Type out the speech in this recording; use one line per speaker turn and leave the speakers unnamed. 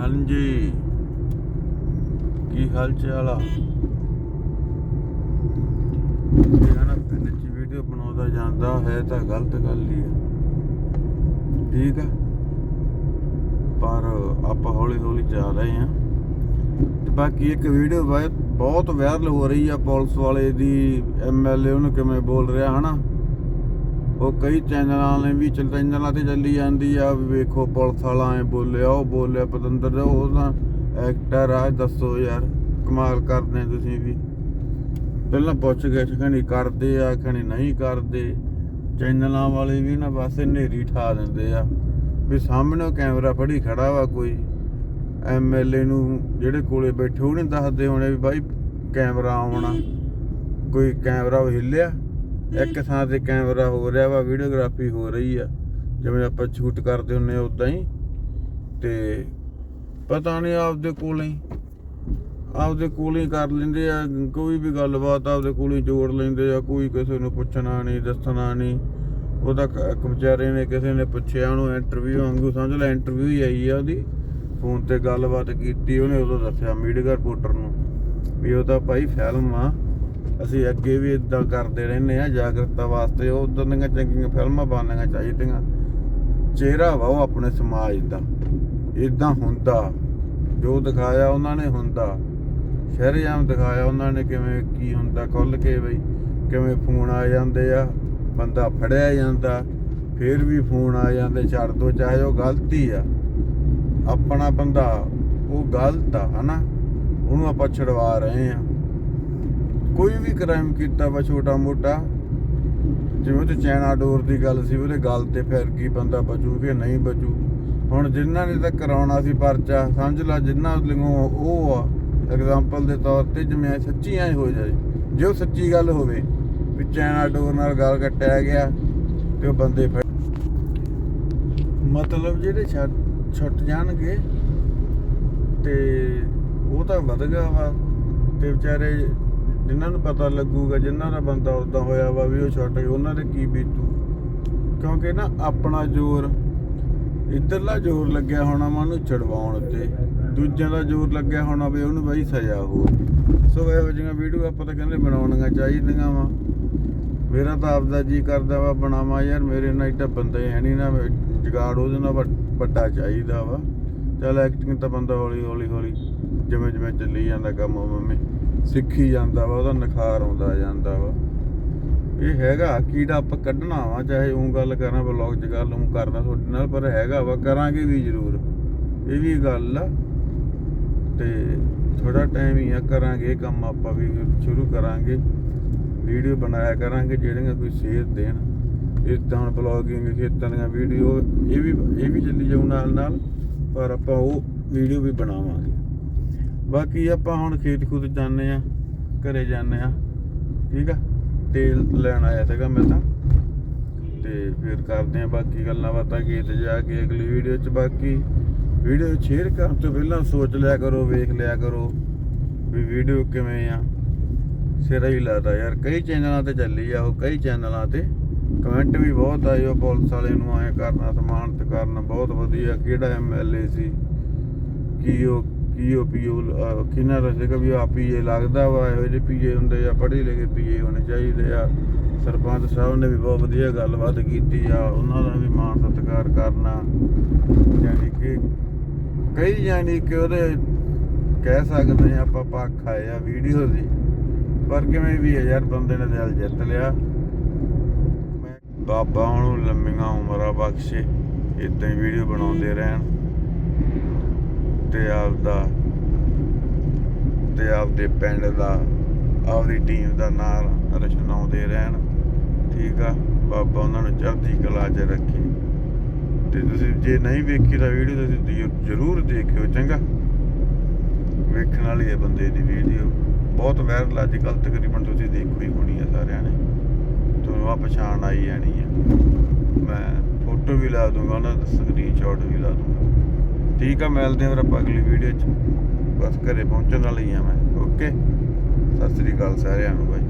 ਹਾਂਜੀ। ਕੀ ਹਾਲ ਚਾਲ ਆ? ਇਹ ਪਿੰਡ ਚ ਵੀਡੀਓ ਬਣਾਉਂਦਾ ਜਾਂਦਾ, ਹੈ ਤਾਂ ਗਲਤ ਗੱਲ ਹੀ ਹੈ ਠੀਕ ਆ? ਪਰ ਆਪਾਂ ਹੌਲੀ ਹੌਲੀ ਜਾ ਰਹੇ ਆ ਤੇ ਬਾਕੀ ਇੱਕ ਵੀਡੀਓ ਬਹੁਤ ਵਾਇਰਲ ਹੋ ਰਹੀ ਆ ਪੁਲਿਸ ਵਾਲੇ ਦੀ ਐਮਐਲਏ ਉਹਨੂੰ ਕਿਵੇਂ ਬੋਲ ਰਿਹਾ, ਹਨਾ? ਉਹ ਕਈ ਚੈਨਲਾਂ ਨੇ ਵੀ ਚੱਲ ਚੈਨਲਾਂ ਤੇ ਚੱਲੀ ਜਾਂਦੀ ਆ ਵੀ ਵੇਖੋ ਪੁਲਿਸ ਵਾਲਾ ਐ ਬੋਲਿਆ, ਉਹ ਬੋਲਿਆ, ਪਤੰਦਰ, ਉਹ ਤਾਂ ਐਕਟਰ ਆ ਦੱਸੋ ਯਾਰ, ਕਮਾਲ ਕਰਦੇ ਤੁਸੀਂ ਵੀ। ਪਹਿਲਾਂ ਪੁੱਛ ਗਏ ਖਣੀ ਕਰਦੇ ਆ ਖਣੀ ਨਹੀਂ ਕਰਦੇ। ਚੈਨਲਾਂ ਵਾਲੇ ਵੀ ਨਾ ਬਸ ਹਨੇਰੀ ਠਾ ਦਿੰਦੇ ਆ। ਵੀ ਸਾਹਮਣੇ ਕੈਮਰਾ ਫੜੀ ਖੜਾ ਵਾ ਕੋਈ। ਐਮਐਲਏ ਨੂੰ ਜਿਹੜੇ ਕੋਲੇ ਬੈਠੇ, ਉਹ ਨਹੀਂ ਦੱਸਦੇ ਹੋਣੇ ਵੀ ਬਾਈ ਕੈਮਰਾ ਆਉਣਾ। ਕੋਈ ਕੈਮਰਾ ਹਿੱਲਿਆ। ਇੱਕ ਥਾਂ ਤੇ ਕੈਮਰਾ ਹੋ ਰਿਹਾ ਵਾ, ਵੀਡੀਓਗ੍ਰਾਫੀ ਹੋ ਰਹੀ ਆ। ਜਿਵੇਂ ਆਪਾਂ ਸ਼ੂਟ ਕਰਦੇ ਹੁੰਨੇ ਆ ਉਦਾਂ ਹੀ। ਤੇ ਪਤਾ ਨਹੀਂ ਆਪਦੇ ਕੋਲ ਹੀ, ਆਪਦੇ ਕੋਲ ਹੀ ਕਰ ਲੈਂਦੇ ਆ, ਕੋਈ ਵੀ ਗੱਲਬਾਤ ਆਪਦੇ ਕੋਲ ਹੀ ਜੋੜ ਲੈਂਦੇ ਆ, ਕੋਈ ਕਿਸੇ ਨੂੰ ਪੁੱਛਣਾ ਨਹੀਂ ਦੱਸਣਾ ਨਹੀਂ ਉਹਦਾ ਵਿਚਾਰੇ ਨੇ ਕਿਸੇ ਨੇ ਪੁੱਛਿਆ, ਉਹਨੂੰ ਇੰਟਰਵਿਊ ਵਾਂਗੂ ਸਮਝ ਲੈ ਇੰਟਰਵਿਊ ਹੀ ਆਈ ਆ ਉਹਦੀ। ਫੋਨ ਤੇ ਗੱਲਬਾਤ ਕੀਤੀ, ਉਹਨੇ ਉਦੋਂ ਦੱਸਿਆ, ਮੀਡੀਆ ਰਿਪੋਰਟਰ ਨੂੰ, ਵੀ ਉਹ ਤਾਂ ਭਾਈ ਫਿਲਮ ਆ। ਅਸੀਂ ਅੱਗੇ ਵੀ ਇਦਾਂ ਕਰਦੇ ਰਹਿੰਦੇ ਆ ਜਾਗਰਤਾ ਵਾਸਤੇ, ਉਹ ਉਦਾਂ ਦੀਆਂ ਚੰਗੀਆਂ ਫਿਲਮਾਂ ਬਣਨੀਆਂ ਚਾਹੀਦੀਆਂ। ਚਿਹਰਾ ਵਾ ਉਹ ਆਪਣੇ ਸਮਾਜ ਦਾ ਇਦਾਂ ਹੁੰਦਾ। ਜੋ ਦਿਖਾਇਆ ਉਹਨਾਂ ਨੇ ਹੁੰਦਾ। ਸ਼ਹਿਰਜਾਮ ਦਿਖਾਇਆ ਉਹਨਾਂ ਨੇ ਕਿਵੇਂ ਕੀ ਹੁੰਦਾ ਖੁੱਲ ਕੇ ਬਈ ਕਿਵੇਂ ਫੋਨ ਆ ਜਾਂਦੇ ਆ, ਬੰਦਾ ਫੜਿਆ ਜਾਂਦਾ, ਫਿਰ ਵੀ ਫੋਨ ਆ ਜਾਂਦੇ, ਛੱਡ ਦੋ, ਚਾਹੇ ਉਹ ਗਲਤੀ ਆ। ਆਪਣਾ ਬੰਦਾ, ਉਹ ਗਲਤ ਆ, ਹਨਾ? ਉਹਨੂੰ ਆਪਾਂ ਛਡਵਾ ਰਹੇ ਆ ਕੋਈ ਵੀ ਕ੍ਰਾਈਮ ਕੀਤਾ ਵਾ ਛੋਟਾ ਮੋਟਾ, ਜਿਵੇਂ ਤੇ ਚੈਨਾ ਡੋਰ ਦੀ ਗੱਲ ਸੀ, ਉਹਦੇ ਗੱਲ ਤੇ ਫਿਰ ਕੀ ਬੰਦਾ ਬਚੂ ਕਿ ਨਹੀਂ ਬਚੂ? ਹੁਣ ਜਿਨ੍ਹਾਂ ਨੇ ਤਾਂ ਕਰਾਉਣਾ ਸੀ ਪਰਚਾ, ਸਮਝ ਲਾ ਜਿਨ੍ਹਾਂ ਲਿਓ ਉਹ ਆ ਐਗਜ਼ਾਮਪਲ ਦੇ ਤੌਰ ਤੇ ਜਿਵੇਂ ਸੱਚੀ ਐ ਹੋ ਜਾਏ, ਜੇ ਉਹ ਸੱਚੀ ਗੱਲ ਹੋਵੇ, ਵੀ ਚੈਨਾ ਡੋਰ ਨਾਲ ਗੱਲ ਕੱਟਿਆ ਗਿਆ ਤੇ ਉਹ ਬੰਦੇ ਫੜ ਮਤਲਬ ਜਿਹੜੇ ਛੱਡ, ਛੁੱਟ ਜਾਣਗੇ ਤੇ ਉਹ ਤਾਂ ਵਧ ਗਿਆ ਵਾ, ਤੇ ਵਿਚਾਰੇ ਜਿਨ੍ਹਾਂ ਨੂੰ ਪਤਾ ਲੱਗੂਗਾ, ਜਿਨ੍ਹਾਂ ਦਾ ਬੰਦਾ ਉਦਾਂ ਹੋਇਆ ਵਾ ਵੀ ਉਹ ਛੁੱਟ ਗਏ, ਉਹਨਾਂ ਦੇ ਕੀ ਬੀਤੂ? ਕਿਉਂਕਿ ਨਾ ਆਪਣਾ ਜ਼ੋਰ ਇੱਧਰਲਾ ਜ਼ੋਰ ਲੱਗਿਆ ਹੋਣਾ ਵਾ ਉਹਨੂੰ ਛਡਵਾਉਣ ਤੇ ਦੂਜਿਆਂ ਦਾ ਜ਼ੋਰ ਲੱਗਿਆ ਹੋਣਾ ਵੀ ਉਹਨੂੰ ਬਈ ਸਜ਼ਾ ਹੋ ਸੋ ਇਹੋ ਜਿਹੀਆਂ ਵੀਡੀਓ ਆਪਾਂ ਤਾਂ ਕਹਿੰਦੇ ਬਣਾਉਣੀਆਂ ਚਾਹੀਦੀਆਂ ਵਾ। ਮੇਰਾ ਤਾਂ ਆਪਦਾ ਜੀ ਕਰਦਾ ਵਾ ਬਣਾਵਾਂ, ਯਾਰ ਮੇਰੇ ਨਾਲ ਇੱਡਾ ਬੰਦਾ ਹੀ ਹੈ ਨਹੀਂ ਨਾ ਜਗਾੜ ਉਹਦੇ ਨਾਲ ਵੱਡ- ਵੱਡਾ ਚਾਹੀਦਾ ਵਾ। ਚੱਲ ਐਕਟਿੰਗ ਤਾਂ ਬੰਦਾ ਹੌਲੀ ਹੌਲੀ ਹੌਲੀ ਜਿਵੇਂ ਜਿਵੇਂ ਚੱਲੀ ਜਾਂਦਾ ਕੰਮ ਉਵੇਂ ਸਿੱਖੀ ਜਾਂਦਾ ਵਾ, ਉਹਦਾ ਨਿਖਾਰ ਆਉਂਦਾ ਜਾਂਦਾ ਵਾ। ਇਹ ਹੈਗਾ, ਕੀੜਾ ਆਪਾਂ ਕੱਢਣਾ ਵਾ, ਚਾਹੇ ਉਹ ਗੱਲ ਕਰਾਂ ਵਲੌਗ 'ਚ ਗੱਲ ਉਹ ਕਰਦਾ ਤੁਹਾਡੇ ਨਾਲ, ਪਰ ਹੈਗਾ ਵਾ, ਕਰਾਂਗੇ ਵੀ ਜ਼ਰੂਰ। ਇਹ ਵੀ ਗੱਲ ਆ, ਤੇ ਥੋੜਾ ਟਾਈਮ ਹੀ ਆ, ਕਰਾਂਗੇ ਇਹ ਕੰਮ ਆਪਾਂ ਵੀ ਸ਼ੁਰੂ ਕਰਾਂਗੇ। ਵੀਡੀਓ ਬਣਾਇਆ ਕਰਾਂਗੇ, ਜਿਹੜੀਆਂ ਕੋਈ ਸੇਧ ਦੇਣ। ਇਦਾਂ ਹੁਣ ਬਲੌਗਿੰਗ ਖੇਤਾਂ ਦੀਆਂ ਵੀਡੀਓ ਇਹ ਵੀ ਇਹ ਵੀ ਚੱਲੀ ਜਾਊ ਨਾਲ ਨਾਲ ਪਰ ਆਪਾਂ ਉਹ ਵੀਡੀਓ ਵੀ ਬਣਾਵਾਂਗੇ। ਬਾਕੀ ਆਪਾਂ ਹੁਣ ਖੇਤ ਖੁਦ ਜਾਂਦੇ ਆ ਘਰੇ ਜਾਂਦੇ ਆ ਠੀਕ ਆ? ਤੇਲ ਲੈਣ ਆਇਆ ਸੀਗਾ ਮੈਂ ਤਾਂ। ਤੇ ਫਿਰ ਕਰਦੇ ਆ ਬਾਕੀ ਗੱਲਾਂ ਬਾਤਾਂ ਖੇਤ ਜਾ ਕੇ ਅਗਲੀ ਵੀਡੀਓ 'ਚ। ਬਾਕੀ ਵੀਡੀਓ ਸ਼ੇਅਰ ਕਰਨ ਤੋਂ ਪਹਿਲਾਂ ਸੋਚ ਲਿਆ ਕਰੋ, ਵੇਖ ਲਿਆ ਕਰੋ ਵੀ ਵੀਡੀਓ ਕਿਵੇਂ ਆ। ਸਿਰਾ ਹੀ ਲਾਦਾ ਯਾਰ, ਕਈ ਚੈਨਲਾਂ ਤੇ ਚੱਲੀ ਆ ਉਹ, ਕਈ ਚੈਨਲਾਂ ਤੇ। ਕਮੈਂਟ ਵੀ ਬਹੁਤ ਆਏ ਉਹ ਪੁਲਿਸ ਵਾਲੇ ਨੂੰ ਆਏ ਕਰਨਾ, ਸਮਾਨਤ ਕਰਨਾ, ਬਹੁਤ ਵਧੀਆ। ਕਿਹੜਾ ਐਮਐਲਏ ਸੀ? ਕੀ ਉਹ ਕੀ ਉਹ ਪੀਓ ਕਿਹਨਾਂ ਦਾ ਸੀਗਾ ਵੀ ਆ ਪੀਏ ਲੱਗਦਾ ਵਾ, ਇਹੋ ਜਿਹੇ ਪੀਏ ਹੁੰਦੇ ਆ, ਪੜ੍ਹੇ ਲਿਖੇ ਪੀਏ ਹੋਣੇ ਚਾਹੀਦੇ ਆ। ਸਰਪੰਚ ਸਾਹਿਬ ਨੇ ਵੀ ਬਹੁਤ ਵਧੀਆ ਗੱਲਬਾਤ ਕੀਤੀ ਆ, ਉਹਨਾਂ ਦਾ ਵੀ ਮਾਣ ਸਤਿਕਾਰ ਕਰਨਾ। ਯਾਨੀ ਕਿ ਕਈ ਯਾਨੀ ਕਿ ਉਹਦੇ ਕਹਿ ਸਕਦੇ ਆ, ਆਪਾਂ ਪੱਖ ਆਏ ਆ ਵੀਡੀਓ ਦੀ, ਪਰ ਕਿਵੇਂ ਵੀ ਆ ਯਾਰ, ਬੰਦੇ ਨੇ ਦਿਲ ਜਿੱਤ ਲਿਆ। ਮੈਂ ਬਾਬਾ ਉਹਨੂੰ ਲੰਮੀਆਂ ਉਮਰਾਂ ਬਖਸ਼ੇ ਇਦਾਂ ਹੀ ਵੀਡੀਓ ਬਣਾਉਂਦੇ ਰਹਿਣ। ਤੇ ਆਪਦਾ, ਤੇ ਆਪਦੇ ਪਿੰਡ ਦਾ, ਆਪਦੀ ਟੀਮ ਦਾ ਨਾਮ ਰਚਨਾਉਂਦੇ ਰਹਿਣ। ਠੀਕ ਆ? ਬਾਬਾ ਉਹਨਾਂ ਨੂੰ ਚੜ੍ਹਦੀ ਕਲਾ 'ਚ ਰੱਖੇ। ਤੇ ਤੁਸੀਂ ਜੇ ਨਹੀਂ ਵੇਖੀ ਤਾਂ ਵੀਡੀਓ ਤੁਸੀਂ ਜ਼ਰੂਰ- ਜ਼ਰੂਰ ਦੇਖਿਓ, ਚੰਗਾ? ਵੇਖਣ ਵਾਲੀ ਹੈ ਬੰਦੇ ਦੀ ਵੀਡੀਓ। ਬਹੁਤ ਵਾਇਰਲ ਅੱਜ ਕੱਲ ਤਕਰੀਬਨ ਤੁਸੀਂ ਦੇਖੋ ਹੀ ਹੋਣੀ ਹੈ ਸਾਰਿਆਂ ਨੇ। ਤੁਹਾਨੂੰ ਆ ਪਛਾਣ ਆਈ ਜਾਣੀ ਹੈ ਮੈਂ ਫੋਟੋ ਵੀ ਲਾ ਦੂੰਗਾ, ਉਹਨਾਂ ਦਾ ਸਕਰੀਨਸ਼ਾਟ ਵੀ ਲਾ ਦੂੰਗਾ। ਠੀਕ ਆ, ਮਿਲਦੇ ਹਾਂ ਫਿਰ ਆਪਾਂ ਅਗਲੀ ਵੀਡੀਓ 'ਚ। ਬਸ ਘਰੇ ਪਹੁੰਚਣ ਵਾਲੀ ਆ ਮੈਂ। ਓਕੇ ਸਤਿ ਸ੍ਰੀ ਅਕਾਲ ਸਾਰਿਆਂ ਨੂੰ ਬਾਈ।